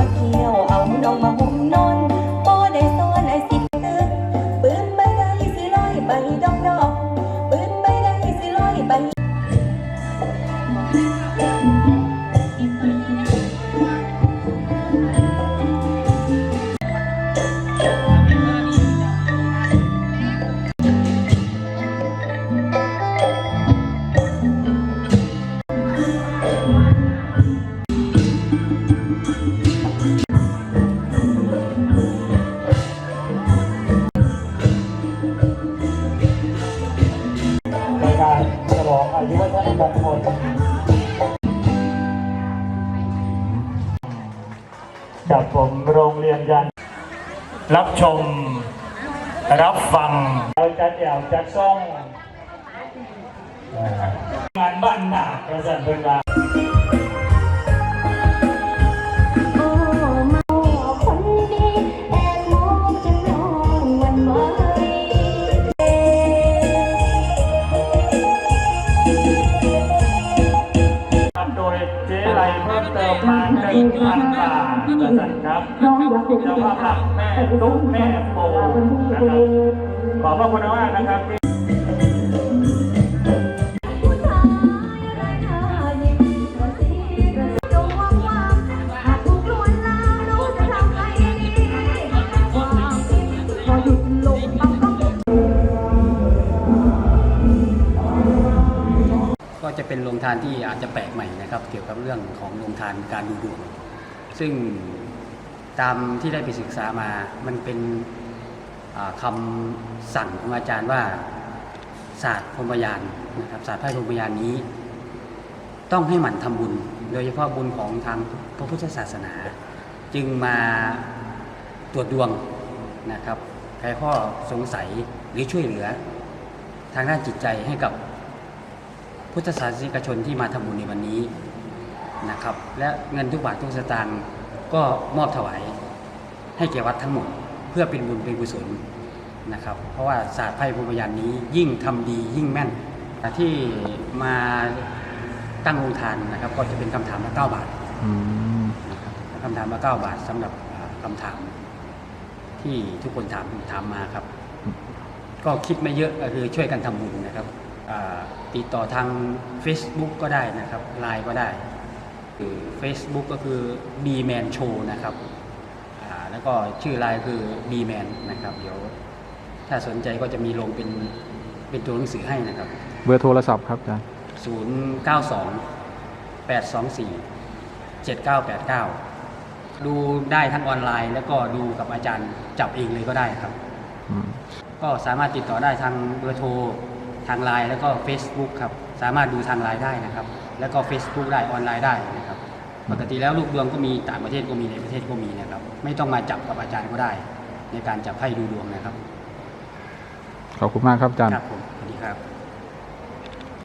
าเที่ยวเอานองมาหั ผมโรงเรียนยัน รับชม รับฟังเราจัดแอวจัดซ่องงานบ้านหนักประสันเพิ่นว่า เติมมาหนึ่งพันบาทประสันครับน้องอยากเป็นเจ้าภาพหลักแม่ตุ๊กแม่โบนะครับขอบพระคุณมากนะครับ ก็จะเป็นโรงทานที่อาจจะแปลกใหม่นะครับ เกี่ยวกับเรื่องของโรงทานการดูดวงซึ่งตามที่ได้ไปศึกษามา มันเป็นอ่าคำสั่งของอาจารย์ว่าศาสตร์พรมยานนะครับศาสตร์ไพ่พรมยานนี้ ต้องให้หมั่นทำบุญ โดยเฉพาะบุญของทางพระพุทธศาสนา จึงมาตรวจดวงนะครับใครข้อสงสัยหรือช่วยเหลือ ทางด้านจิตใจให้กับ พุทธศาสนิกชนที่มาทำบุญในวันนี้นะครับ และเงินทุกบาททุกสตางค์ก็มอบถวายให้แก่วัดทั้งหมด เพื่อเป็นบุญเป็นกุศลนะครับ เพราะว่าศาสตร์ไพ่ภูมิยานนี้ยิ่งทำดียิ่งแม่นที่มาตั้งโรงทานนะครับ ก็จะเป็นคำถามละ9บาทนะครับคำถามละ9บาทสำหรับอ่าคำถามที่ทุกคนถามถามมาครับ ก็คิดไม่เยอะก็คือช่วยกันทำบุญนะครับ ติดต่อทาง Facebook ก็ได้นะครับไลน์ก็ได้คือ Facebook ก็คือ B Man Show นะครับอ่าแล้วก็ชื่อไลน์คือ B Man นะครับ เดี๋ยวถ้าสนใจก็จะมีลงเป็นเป็นตัวหนังสือให้นะครับ เบอร์โทรศัพท์ครับอาจารย์092 824 7989 ดูได้ทั้งออนไลน์ แล้วก็ดูกับอาจารย์จับเองเลยก็ได้ครับอืมก็สามารถติดต่อได้ทางเบอร์โทร ทางไลน์แล้วก็ Facebook ครับสามารถดูทางไลน์ได้นะครับ แล้วก็ Facebook ได้ออนไลน์ได้นะครับ ปกติแล้วลูกดวงก็มีต่างประเทศก็มีในประเทศก็มีนะครับ ไม่ต้องมาจับกับอาจารย์ก็ได้ ในการจับไพ่ดูดวงนะครับขอบคุณมากครับอาจารย์ครับผมสวัสดีครับ